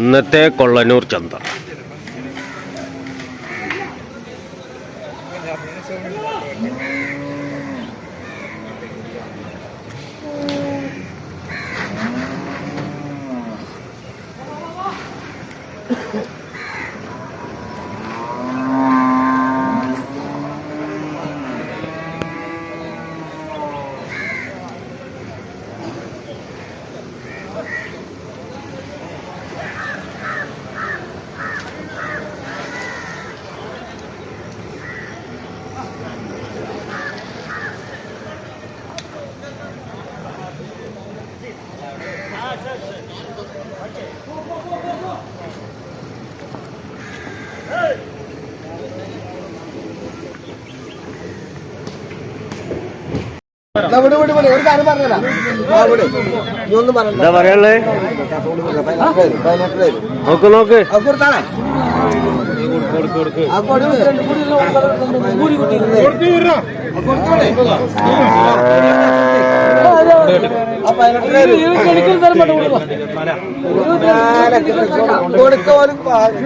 ഇന്നത്തെ കൊള്ളനൂർ ചന്ത. എന്താ പറയാനുള്ളത് നോക്ക് നോക്ക് അത് കൊടുത്താണേ ആ കൊടു ആ പതിനെട്ട് പേര് കൊടുക്കോലും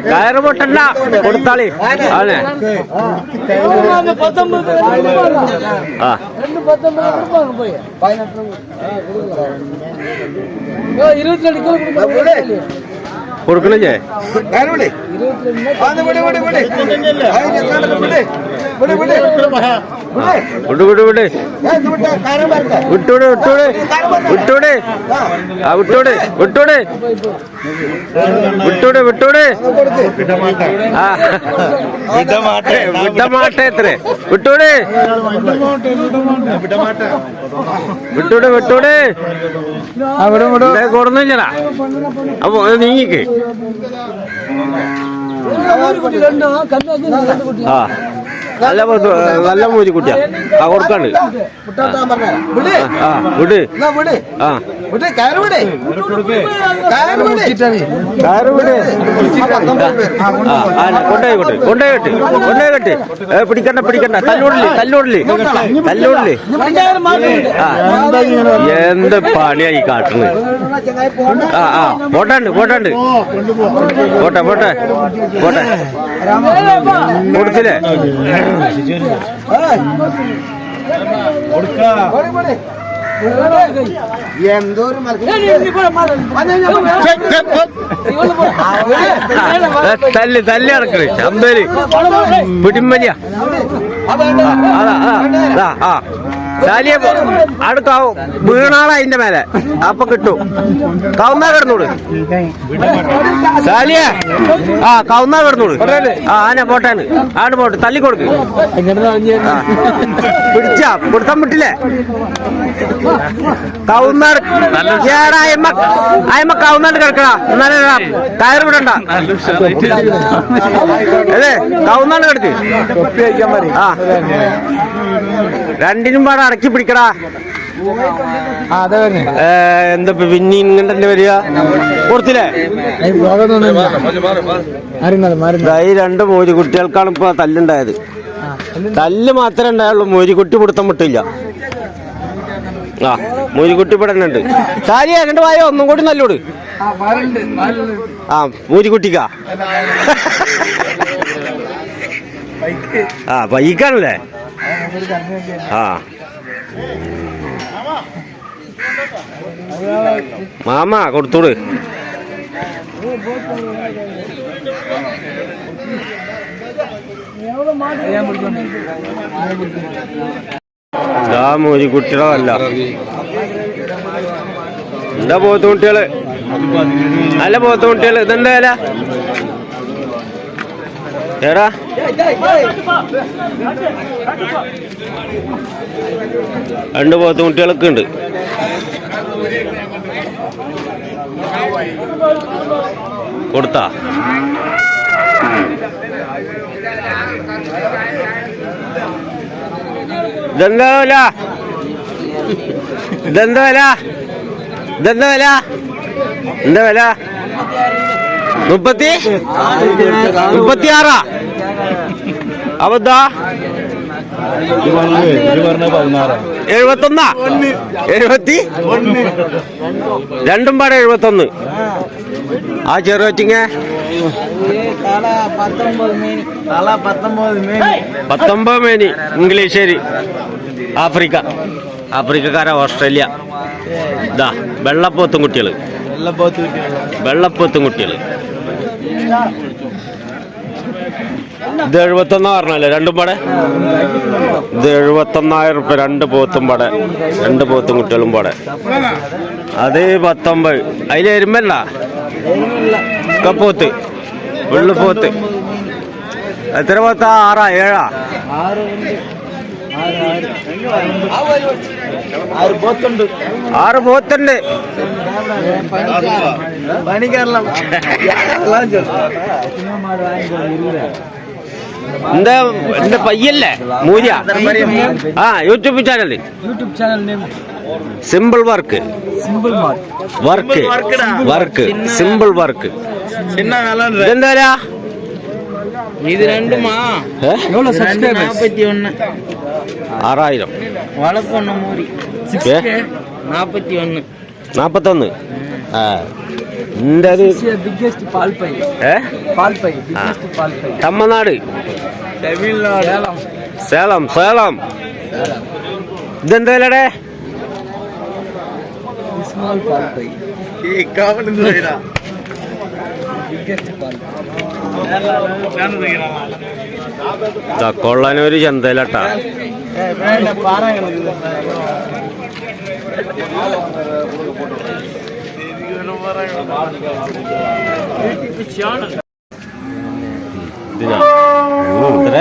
കയറ് പൊട്ടണ്ട കൊടുത്താളി ആനെ ആ കൊടുക്കണില്ലേ വിട് അത് വിട് വിട് വിട്ടൂടെ വിട്ടൂടെ. വിട്ടൂടെ. ആ. വിട്ടൂടെ വിട്ടൂടെ. വിട്ടൂടെ വിട്ടൂടെ. ആ. വിട്ടമാട്ടെ എത്ര. വിട്ടൂടെ. വിട്ടൂടെ വിട്ടൂടെ. കൊടുന്നില്ലടാ അപ്പൊ നീങ്ങിക്ക്. ആ. നല്ല നല്ല മൂരിക്കുട്ടിയാ ആ കൊടുക്കാണ്ട്. ആ വിട്. ആ വിട്ട് കൊണ്ടുപോയി വിട്ട് ഏ പിടിക്കണ്ട പിടിക്കണ്ട. തല്ലൂടില്ലേ തല്ലൂടില്ലേ തല്ലൂടില്ലേ ആ. എന്ത് പണിയായി കാട്ടുന്നത്? ആ ആ പോട്ടാണ്ട് പോട്ടാണ്ട്. പോട്ടെ പോട്ടെ. പോട്ടെ. കൊടുത്തില്ലേ? എന്തോ ഒരു ഏ, തല്ല് തല്ലി നടക്കണ്. ചന്തൽ പിടിമലിയ. അതാ. അതാ ആ. ശാലിയ അടുക്കാവും വീണാളെ അതിന്റെ മേലെ. അപ്പൊ കിട്ടും. കവുന്നാ കിടന്നോട്. സാലിയ ആ കവുന്നാ കിടന്നോട്. ആ ആന പോട്ടാണ് ആട് പോട്ട്. തല്ലി കൊടുക്ക്. പിടിച്ചാ പിടുത്തം വിട്ടില്ലേ? കവുന്നാട് അയമ്മ അയമ്മ കവുന്നാട് എന്നാലേ കയറ് വിടണ്ട. അതെ കവുന്നാട് കിടക്ക്. ആ. രണ്ടിനും പാടെ അടക്കി പിടിക്കടാ. എന്താ പിന്നെ ഇങ്ങനെ വരിക? കൊടുത്തില്ലേ? ഈ രണ്ട് മോരി കുട്ടികൾക്കാണ് ഇപ്പൊ തല്ലുണ്ടായത്. തല്ല് മാത്രമേ ഉണ്ടായുള്ളൂ മോരിക്കുട്ടി പിടുത്തം വിട്ടില്ല. ആ മോരിക്കുട്ടി ഇവിടെ തന്നെ ഉണ്ട് സാരിയാ കണ്ട് വായോ? ഒന്നും കൂടി നല്ലോട് ആ മോരിക്കുട്ടിക്കാ ആ ബൈക്കാണല്ലേ ആ. മാമ കൊടുത്തോട്. ആ മോരി കുട്ടികളല്ല. എന്താ പോത്ത് കുട്ടികൾ? അല്ല പോത്ത് കുട്ടികൾ. ഇതെന്താ വില? ഏടാ രണ്ട് പോത്ത് കുട്ടികളൊക്കെ ഉണ്ട്. കൊടുത്താ? ഇതെന്താ വില? ഇതെന്താ എന്താ വില? മുപ്പത്തി? മുപ്പത്തിയാറാ? അബദ്ധ എഴുപത്തൊന്നാ? എഴുപത്തി? രണ്ടും പാടെ എഴുപത്തൊന്ന്. ആ ചെറുവറ്റിങ്ങ തല പത്തൊമ്പത് മേനി ഇംഗ്ലീഷ് ശരി ആഫ്രിക്ക. ആഫ്രിക്കക്കാര ഓസ്ട്രേലിയ. ഇതാ വെള്ളപ്പോത്തും കുട്ടികൾ വെള്ളപ്പോത്തും കുട്ടികൾ ഇത് എഴുപത്തൊന്നാ പറഞ്ഞല്ലേ? രണ്ടും പാടെ? ഇത് എഴുപത്തൊന്നായിരം റുപ്യ രണ്ട് പോത്തും പാടെ. രണ്ട് പോത്തും കുട്ടികളും പാടെ. അത് പത്തൊമ്പത്. അതിൽ എരുമ്പല്ല പോത്ത് വെള്ളിപ്പോത്ത്. എത്ര പോത്താ? ആറാ? ഏഴാ? ആറ് പോത്തുണ്ട്. പണിക്കാരെല്ലാം എന്താ എന്റെ പയ്യല്ലേ മൂര്യ ആ YouTube channel YouTube channel name simple work simple mart work work simple work ചിന്ന നല്ല ഇതെന്താ വില? இது ரெண்டுமா ഏ? எவ்வளோ சப்ஸ்கிரைபர்ஸ் நாற்பத்தி ஒன்று ആറായിരം வளர்ப்பொண்ணு மூரி ഏ? நாற்பத்தி ஒன்று നാപ്പത്തൊന്ന് ആ എന്റെ ഒരു பிக்கெஸ்ட் பால் பை ഏ ball by biggest ball by Tamil Nadu Tamil Nadu Salem Salem Salem ഇതെന്താ വിലടെ small ball by biggest ball കൊള്ളാനൊരു ചന്തയിലട്ടാ ഇതിനാ? എത്ര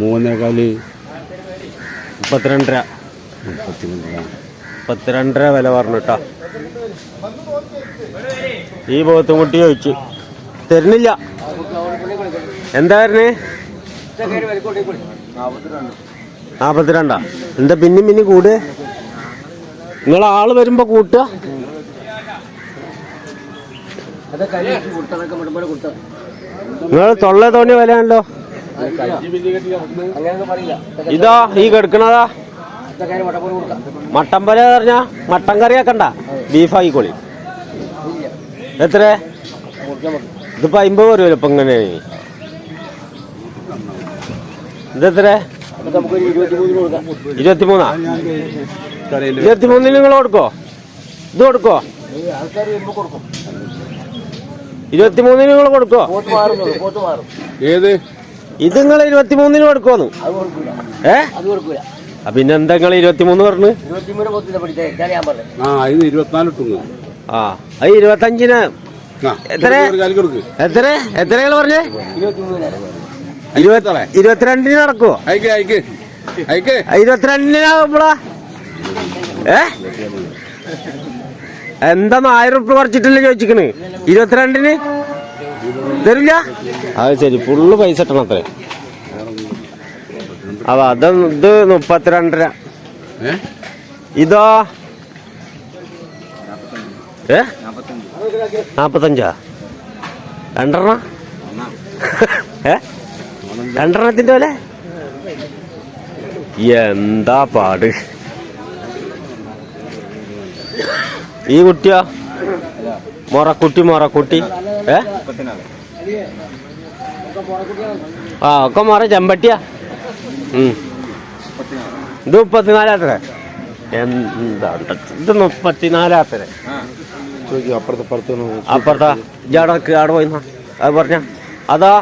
മൂന്നേകാൽ. മുപ്പത്തിരണ്ടര. മുപ്പത്തിരണ്ടര. വില പറഞ്ഞിട്ടാ ഈ പോത്തുമുട്ടി ചോദിച്ചു. തരുന്നില്ല. എന്താ തരണേ നാപ്പത്തിരണ്ടാ. എന്താ പിന്നെയും പിന്നെയും കൂടുക നിങ്ങൾ ആൾ വരുമ്പോ കൂട്ടുക. നിങ്ങൾ തൊള്ള തോന്നിയ വിലയാണല്ലോ. ഇതാ ഈ കെടുക്കണതാ. മട്ടൻ പോലെ പറഞ്ഞ മട്ടൻ കറി ആക്കണ്ട. ബീഫ് ആക്കിക്കോളി. എത്ര ഇതിപ്പോ അമ്പത് വരുമല്ലോ ഇപ്പൊ ഇങ്ങനെ. ഇതെത്ര ഇരുപത്തിമൂന്നാ? ഇരുപത്തിമൂന്നിന് നിങ്ങൾ കൊടുക്കോ? ഇത് കൊടുക്കോ. ഇരുപത്തിമൂന്നിന് നിങ്ങൾ കൊടുക്കോ ഏത്? ഇത് നിങ്ങൾ ഇരുപത്തിമൂന്നിന് കൊടുക്കോന്ന് ഏ? ആ പിന്നെ എന്താ നിങ്ങൾ ഇരുപത്തിമൂന്ന് പറഞ്ഞു? ആ ഇത് ഇരുപത്തിനാല് ഇട്ടുന്നു ആ അത് ഇരുപത്തഞ്ചിന്. എത്ര? എത്ര എത്ര പറഞ്ഞേ? ഇരുപത്തി ഇരുപത്തിരണ്ടിന് നടക്കുവോ? ഇരുപത്തിരണ്ടിനാകുമ്പോളാ ഏ? എന്താന്ന് ആയിരം ഉറുപ്പ് കുറച്ചിട്ടില്ല ചോദിച്ചിക്കണ്? ഇരുപത്തിരണ്ടിന്? തരില്ല? അത് ശരി ഫുള്ള് പൈസ ഇട്ടണം അത്രേ. അപ്പൊ അത് ഇത് മുപ്പത്തിരണ്ടര. ഇതോ? ഏ? നാപ്പത്തഞ്ചാ? രണ്ടെണ്ണ? ഏ? രണ്ടെണ്ണത്തിന്റെ പോലെ എന്താ പാട്? ഈ കുട്ടിയോ? മൊറക്കുട്ടി മൊറക്കുട്ടി ഏ? ആ ഒക്കെ മൊറ ചെമ്പട്ടിയാ. ഇത് മുപ്പത്തിനാലാത്ര എന്താ ഇത് മുപ്പത്തിനാലാത്ര അപ്പുറത്ത് ഇജാടക്ക് അവിടെ പോയി. അത് പറഞ്ഞ. അതാ.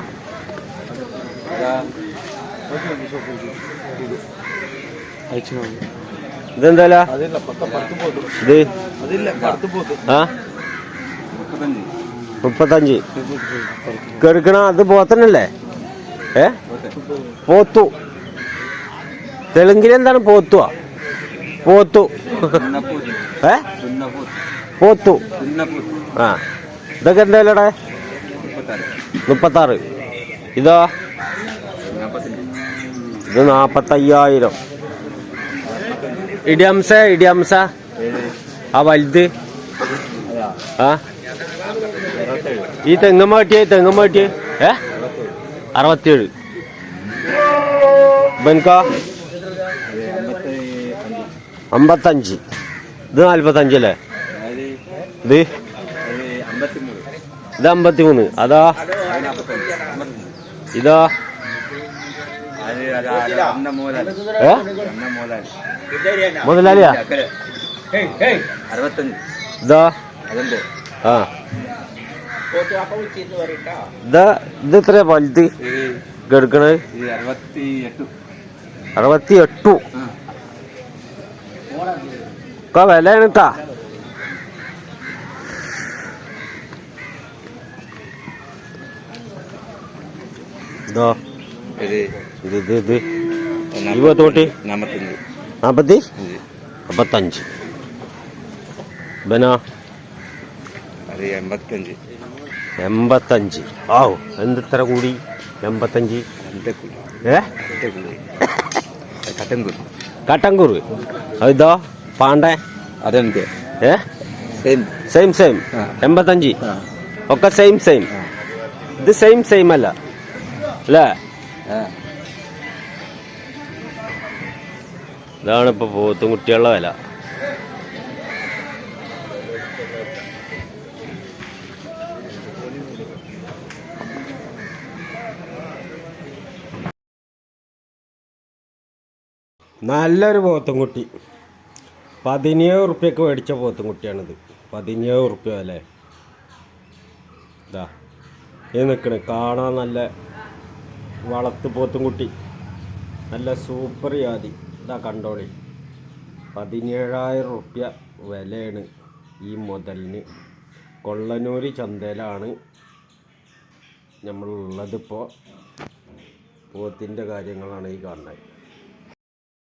ഇതെന്താ ഇത്? ആ? മുപ്പത്തഞ്ച്. കെറുക്കണ അത് പോത്തനല്ലേ? ഏ? പോത്തു. തെലുങ്കിൽ എന്താണ് പോത്തുവാ പോത്തു. ഏ? പോത്തു. ആ. ഇതൊക്കെ എന്തായാലും മുപ്പത്താറ്. ഇതോ? ഇത് നാപ്പത്തയ്യായിരം. ഇടിയംസ ഇടിയംസ. ആ വലുത്. ആ. ഈ തെങ്ങമ്മ കെട്ടിയ തെങ്ങമ്മ കെട്ടിയ ഏ? അറുപത്തിയേഴ്. ബൻകാ? അമ്പത്തഞ്ച്. ഇത് നാൽപ്പത്തഞ്ചല്ലേ ഇത്? ഇത് അമ്പത്തിമൂന്ന്. അതാ? ഇതാ? മുതലാളിയാ? ഇതാ ആ. ഇതാ ഇത് എത്രയാ വലുത്? എടുക്കണത് അറുപത്തി എട്ട് ഒക്കെ വിലയാണ് കേട്ടാ ഇതോ ഇത് ഇത് ഇത്. ഇരുപത്തോട്ടി നാൽപ്പത്തഞ്ച് നാൽപ്പത്തി അമ്പത്തഞ്ച്. ബനാ? അത് എൺപത്തഞ്ച്. എൺപത്തഞ്ച്. ആവോ എന്തിത്ര കൂടി? എൺപത്തഞ്ച്. ഏ? കട്ടൻകുള്ളി കട്ടങ്കൂറ് ഇതോ പാണ്ടേ? അതെന്ത്? ഏ? സെയിം സെയിം ആ. എൺപത്തഞ്ച്. ഒക്കെ സെയിം സെയിം ആ. ഇത് സെയിം സെയിം അല്ല. അല്ലേ? ഇതാണ് ഇപ്പൊ പോത്തും കുട്ടികളുടെ വില. നല്ലൊരു പോത്തും കുട്ടി. പതിനേഴ് ഉറുപ്പ്യക്ക് മേടിച്ച പോത്തും കുട്ടിയാണിത്. പതിനേഴ് ഉറുപ്പ്യ അല്ലേ? ഇതാ ഇത് നിൽക്കണ് കാണാൻ നല്ല വളർത്ത് പോത്തും കുട്ടി. നല്ല സൂപ്പർ യാതി ഇതാ കണ്ടോളി. പതിനേഴായിരം റുപ്യ വിലയാണ് ഈ മുതലിന്. കൊള്ളനൂര് ചന്തയിലാണ് നമ്മളുള്ളതിപ്പോൾ പോത്തിന്റെ കാര്യങ്ങളാണ് ഈ കാണുന്നത്.